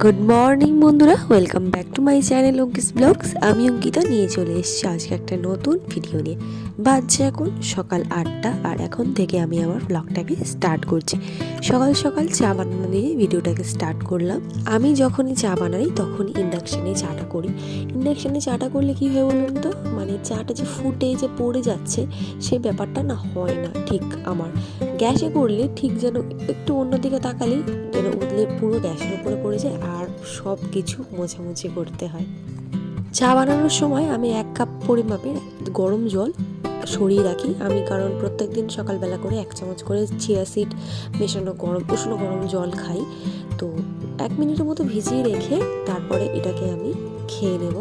Good morning বন্ধুরা। Welcome back to my channel Ankis blogs আমি অঙ্কিতা, নিয়ে চলে এসেছি আজকে একটা নতুন ভিডিও নিয়ে। বাজছে এখন সকাল আটটা, আর এখন থেকে আমি আমার ব্লগটাকে স্টার্ট করছি। সকাল সকাল চা বানানো দিয়ে ভিডিওটাকে স্টার্ট করলাম। আমি যখনই চা বানাই তখন ইন্ডাকশানে চাটা করি। ইন্ডাকশানে চাটা করলে কী হয় বলুন তো? মানে চাটা যে ফুটে, যে পড়ে যাচ্ছে সেই ব্যাপারটা না হয় না। ঠিক আমার গ্যাসে করলে ঠিক যেন একটু অন্যদিকে তাকালেই যেন উতলে পুরো গ্যাসের উপরে পড়ে যায় আর সব কিছু মোছামুছি করতে হয়। চা বানানোর সময় আমি এক কাপ পরিমাপের গরম জল সরিয়ে রাখি। আমি কারণ প্রত্যেকদিন সকালবেলা করে এক চামচ করে চিয়া সিড মেশানো গরম, উষ্ণ গরম জল খাই। তো এক মিনিটের মতো ভিজিয়ে রেখে তারপরে এটাকে আমি খেয়ে নেব।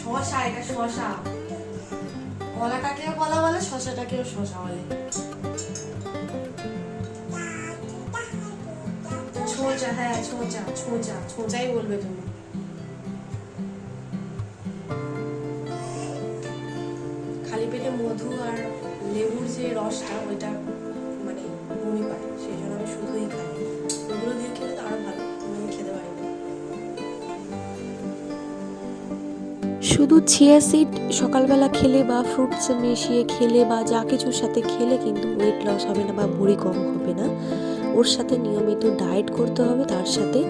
শশা এটা শশা কলাটাকেও কলা বলে শশাটাকেও শশা বলে। ছোঁচা হ্যাঁ ছোঁচা ছোঁচা, ছোঁচাই বলবে তুমি। খালি পেটে মধু আর লেবুর যে রসটা, ওইটা মানে পায় সেই জন্য আমি শুধুই খাই। ওগুলো দিয়ে খেলে আরও ভালো খেতে শুধু চিয়া সিড সকালবেলা খেলে বা ফ্রুটস মিশিয়ে খেলে বা যা কিছুর সাথে খেলে কিন্তু ওয়েট লস হবে না বা ভুঁড়ি কম হবে না। ওর সাথে নিয়মিত ডায়েট করতে হবে, তার সাথে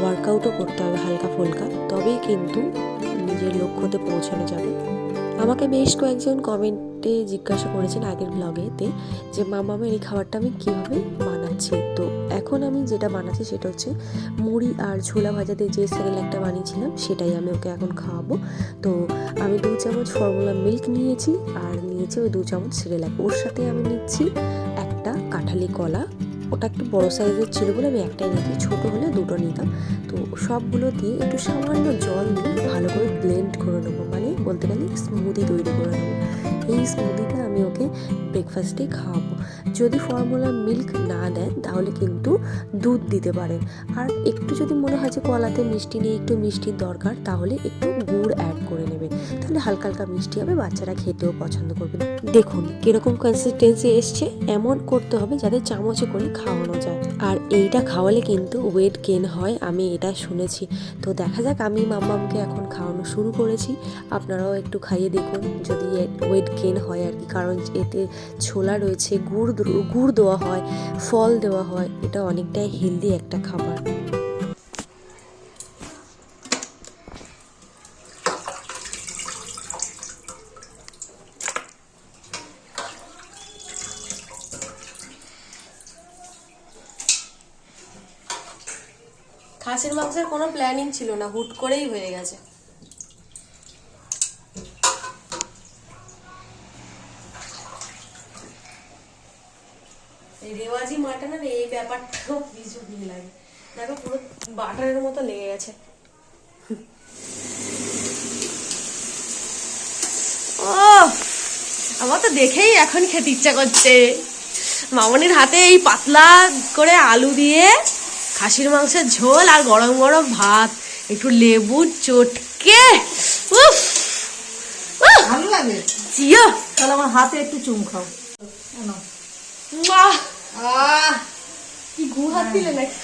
ওয়ার্কআউটও করতে হবে হালকা ফুলকা। তবেই কিন্তু নিজের লক্ষ্যতে পৌঁছানো যাবে। আমাকে বেশ কয়েকজন কমেন্টে জিজ্ঞাসা করেছেন আগের ব্লগেতে যে মামামের এই খাবারটা আমি কীভাবে বানাচ্ছি? তো এখন আমি যেটা বানাচ্ছি সেটা হচ্ছে মুড়ি আর ছোলা ভাজাতে যে একটা বানিয়েছিলাম, সেটাই আমি ওকে এখন খাওয়াবো। তো আমি দু চামচ ফর্মুলা মিল্ক নিয়েছি আর নিয়েছি ওই দু চামচ সিরেলাক ওর সাথে আমি নিচ্ছি একটা কাঁঠালি কলা ওটা একটু বড় সাইজের ছিল বলে আমি একটাই নিয়েছি। ছোটো হলে দুটো নিতাম। তো সবগুলো দিয়ে একটু সামান্য জল দিয়ে ভালো করে ব্লেন্ড করে নেব। মানে বলতে গেলে স্মুদি তৈরি করে নেব। এই স্মুদিটা আমি ওকে ব্রেকফাস্টে খাওয়াবো। যদি ফর্মুলা মিল্ক না দেন, তাহলে কিন্তু দুধ দিতে পারেন। আর একটু যদি মনে হয় যে কলাতে মিষ্টি নেই, একটু মিষ্টির দরকার, তাহলে একটু গুড় অ্যাড করে নেবেন। তাহলে হালকা হালকা মিষ্টি হবে, বাচ্চারা খেতেও পছন্দ করবে। দেখুন, কীরকম কনসিস্টেন্সি এসছে, এমন করতে হবে যাতে চামচে করে খাওয়ানো যায়। আর এইটা খাওয়ালে কিন্তু ওয়েট গেন হয়, আমি এটা শুনেছি। তো দেখা যাক, আমি মাম্মামকে এখন খাওয়ানো শুরু করেছি। আপনারাও একটু খাইয়ে দেখুন যদি ওয়েট গেন হয় আর কি, কারণ এতে ছোলা রয়েছে, গুড় গুড় দেওয়া হয়, ফল দেওয়া হয়, এটা অনেকটাই হেলদি একটা খাবার। খাসির মাংসের কোনো প্ল্যানিং ছিল না, হুট করেই হয়ে গেছে। এই রেওয়াজি মাটনের এই ব্যাপারটাও ভীষণ ভিড় লাগে। দেখো পুরো বাটারের মতো লেগে গেছে। ও আমার তো দেখেই এখন খেতে ইচ্ছা করছে। মামনির হাতে এই পাতলা করে আলু দিয়ে খাসির মাংসের ঝোল আর গরম গরম ভাত একটু লেবু চটকে। উফ ভালো লাগে? জিও। তাহলে আমার হাতে একটু চুম খাও। কেন। আহ, কি গু হাত দিলে নাকি?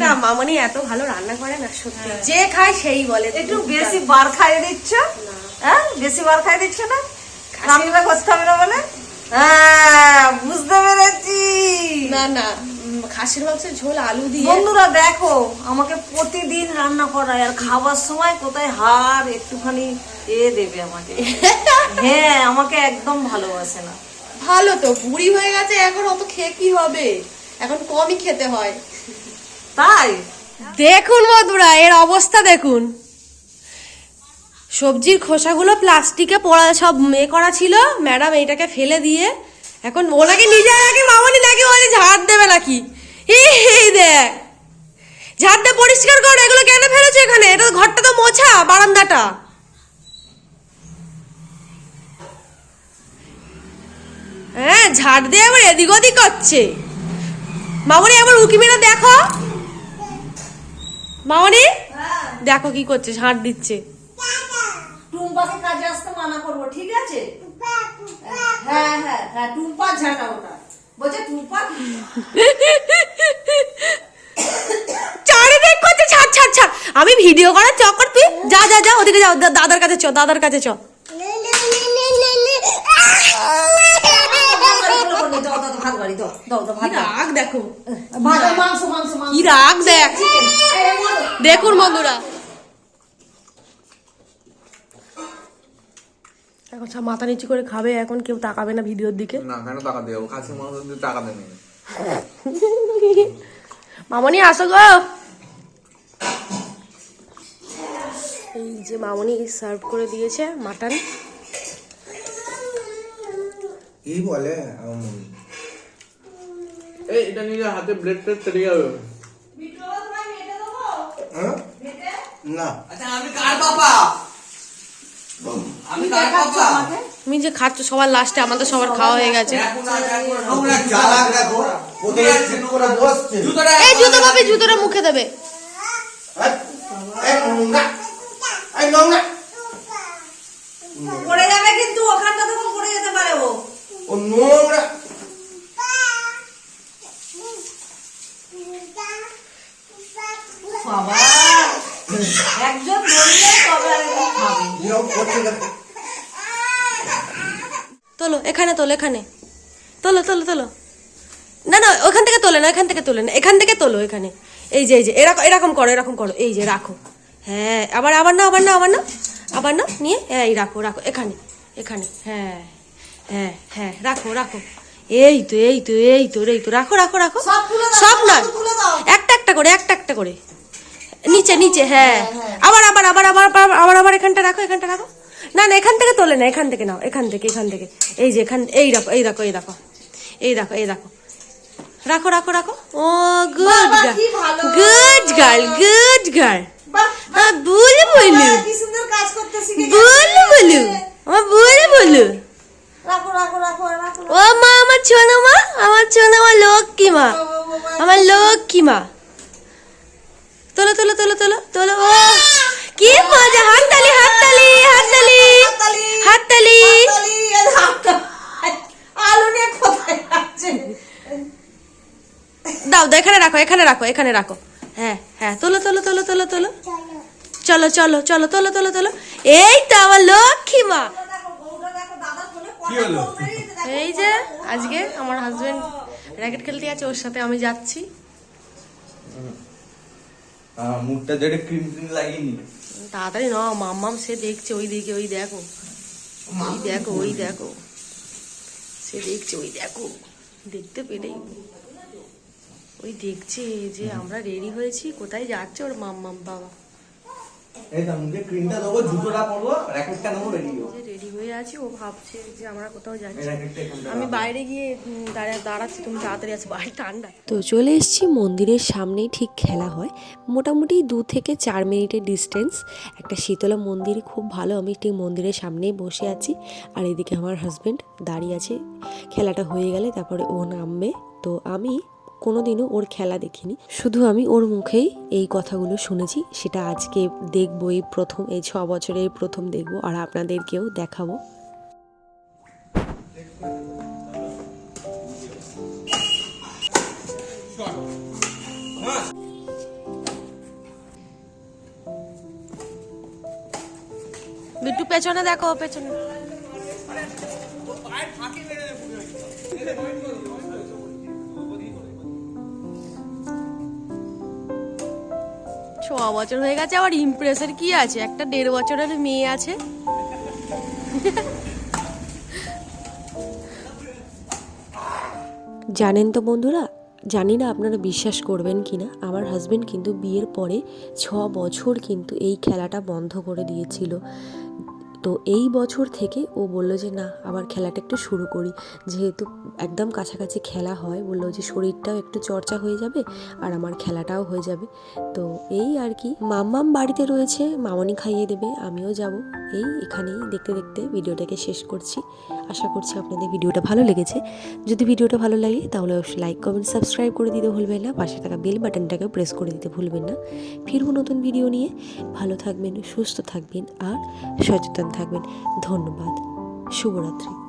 না, মামনি এত ভালো রান্না করে না সত্যি। যে খায় সেই বলে একটু বেশি বার খাইয়ে দিচ্ছ? হ্যাঁ? বেশি বার খাইয়ে দিচ্ছ না? রান্না করতে হবে না বলে? হ্যাঁ বুঝতে পেরেছি। না না খাসির মাংসের ঝোল আলু দিয়ে। বন্ধুরা দেখো আমাকে প্রতিদিন রান্না করায় আর খাবার সময় কোথায় হার একটুখানি এ দেবে আমাকে। হ্যাঁ আমাকে একদম ভালোবাসে না। ভালো তো বুড়ি হয়ে গেছে এখন অত খেয়ে কি হবে? এখন কমই খেতে হয়। তাই? দেখুন বন্ধুরা এর অবস্থা দেখুন। সবজির খোসাগুলো প্লাস্টিকে পড়া সব এ করা ছিল। ম্যাডাম এইটাকে ফেলে দিয়ে এখন ওনাকে নিজে নাকি মামনি নাকি ওই ঝাড় দেবে নাকি? এই দেখ। ঝাড় দিয়ে পরিষ্কার কর এগুলো কেন ফেলেছো এখানে? এটা ঘরটা তো মোছা বারান্দাটা। হ্যাঁ ঝাড় দিয়ে আবার এদিক ওদিক করছে মামনি একবার উকি মেরে দেখো। মামনি দেখো কি করছে ঝাড় দিচ্ছে। টুম্পাকে কাজে আসতে মানা করব ঠিক আছে? হ্যাঁ টুম্পার ঝাঁটা ওটা। বলছে টুম্পার চারিদিক করছে ছাড় ছাড় ছাড় আমি ভিডিও করার চক্কর তুই যা যা যা ওদিকে যাও দাদার কাছে চ দাদার কাছে চ দাও দাও ভাত বাড়ি দাও দাও দাও ভাত দাও। রাগ দেখো। কি রাগ দেখ। দেখুন বন্ধুরা। এখন সব মাথা নিচু করে খাবে এখন কেউ তাকাবে না ভিডিওর দিকে। না কেন খাসি মাংস মামনি আসো গো। এই যে মামনি সার্ভ করে দিয়েছে মাটন। কি বলে এই এটা নিয়ে হাতে ব্লেড টেড কেটে যাবে হ্যাঁ? না। আচ্ছা আমি কার বাবা আমি কার বাবা তুমি যে খাচ্ছ সবার লাস্টে আমাদের সবার খাওয়া হয়ে গেছে। এই জুতো পাবে জুতোটা মুখে দেবে। এই, এই নোংরা এই নোংরা পড়ে যাবে কিন্তু ওখানটা থেকে পড়ে যেতে পারে ও ও নোংরা বাবা একজন ধরলে তবে আরেকজন খাবে এরকম করছে দেখো তোলো এখানে। তোলো তোলো তোলো। না না ওখান থেকে তোলে না এখান থেকে তোলে না এখান থেকে তোলো এখানে। এই যে এই যে এরকম এরকম করো এরকম করো এই যে রাখো। হ্যাঁ আবার আবার না আবার না আবার না আবার না নিয়ে হ্যাঁ, এই রাখো রাখো এখানে এখানে হ্যাঁ হ্যাঁ হ্যাঁ রাখো রাখো। এই তো এই তো এই তো এই তো রাখো রাখো রাখো। সব না একটা একটা করে একটা একটা করে। নিচে নিচে হ্যাঁ। আবার আবার আবার আবার আবার আবার আবার এখানটা রাখো এখানটা রাখো। না না এখান থেকে তোলে না এখান থেকে নাও এখান থেকে এখান থেকে। এই যে এখান এই রাখো এই রাখো এই রাখো। এই রাখো এই রাখো। রাখো রাখো রাখো। ও good girl good girl good girl বলে। বলু। বলে। বলু আমার বলে বলু ও মা আমার ছোনো মা। আমার ছোনো মা লক্ষ্মী মা। আমার লক্ষ্মী মা। তোলো তোলো তোলো তোলো তোলো। ও। কি মজা হাততালি হাততালি হাততালি হাততালি। আলু নিয়ে কোথায় দাও দাও এখানে রাখো এখানে রাখো এখানে রাখো। হ্যাঁ হ্যাঁ তোলো তোলো তোলো তোলো তোলো। চলো চলো চলো তোলো তোলো তোলো। এই তো আমার লক্ষ্মী মা। এই যে আজকে আমার হাজবেন্ড র্যাকেট খেলতে আছে ওর সাথে আমি যাচ্ছি। মুখটা যেটা ক্রিম ক্রিম লাগিনি। তাড়াতাড়ি ন মাম্মাম সে দেখছে, ওই দিকে, ওই দেখো। ওই দেখো ওই দেখো। সে দেখছে, ওই দেখো। দেখতে পেলেই। ওই দেখছে যে আমরা রেডি হয়েছি, কোথায় যাচ্ছে ওর মাম্মাম বাবা? এই তো মুখে ক্রিমটা দেবো জুতোটা পরবো র্যাকেটটা নেব বেরিয়ে রেডি হয়ে আছি ও ভাবছে যে আমরা কোথাও যাচ্ছি। আমি বাইরে গিয়ে দাঁড়া দাঁড়াচ্ছি তুমি তাড়াতাড়ি আছো বাইরে ঠান্ডা। তো চলে এসেছি মন্দিরের সামনেই ঠিক খেলা হয়। মোটামুটি দু থেকে চার মিনিটের ডিস্টেন্স একটা শীতলা মন্দির খুব ভালো আমি ঠিক মন্দিরের সামনেই বসে আছি। আর এদিকে আমার হাজব্যান্ড দাঁড়িয়ে আছে খেলাটা হয়ে গেলে তারপরে ও নামবে। তো আমি কোনোদিনও ওর খেলা দেখিনি। শুধু আমি ওর মুখেই এই কথাগুলো শুনেছি, সেটা আজকে দেখব এই প্রথম এই ছ বছরে প্রথম দেখব, আর আপনাদেরকেও দেখাবো। বিট্টু পেছনে দেখো, পেছনে। ছ বছর হয়ে গেছে, আবার ইমপ্রেসের কি আছে? একটা দেড় বছরের মেয়ে আছে। জানেন তো বন্ধুরা, জানি না আপনারা বিশ্বাস করবেন কি না আমার হাজবেন্ড কিন্তু বিয়ের পরে ছ বছর কিন্তু এই খেলাটা বন্ধ করে দিয়েছিল। তো এই বছর থেকে ও বলল যে, না, আবার খেলাটা একটু শুরু করি। যেহেতু একদম কাছাকাছি খেলা হয়, বলল যে, শরীরটাও একটু চর্চা হয়ে যাবে আর আমার খেলাটাও হয়ে যাবে। তো এই আর কি। মাম্মাম বাড়িতে রয়েছে, মামনি খাইয়ে দেবে, আমিও যাব। এই এখানেই দেখতে দেখতে ভিডিওটাকে শেষ করছি। আশা করছি আপনাদের ভিডিওটা ভালো লেগেছে। যদি ভিডিওটা ভালো লাগে, তাহলে অবশ্যই লাইক কমেন্ট সাবস্ক্রাইব করে দিতে ভুলবেন না। পাশে থাকা বেল বাটনটাকেও প্রেস করে দিতে ভুলবেন না। ফিরব নতুন ভিডিও নিয়ে। ভালো থাকবেন, সুস্থ থাকবেন আর সচেতন থাকবেন। ধন্যবাদ। শুভরাত্রি।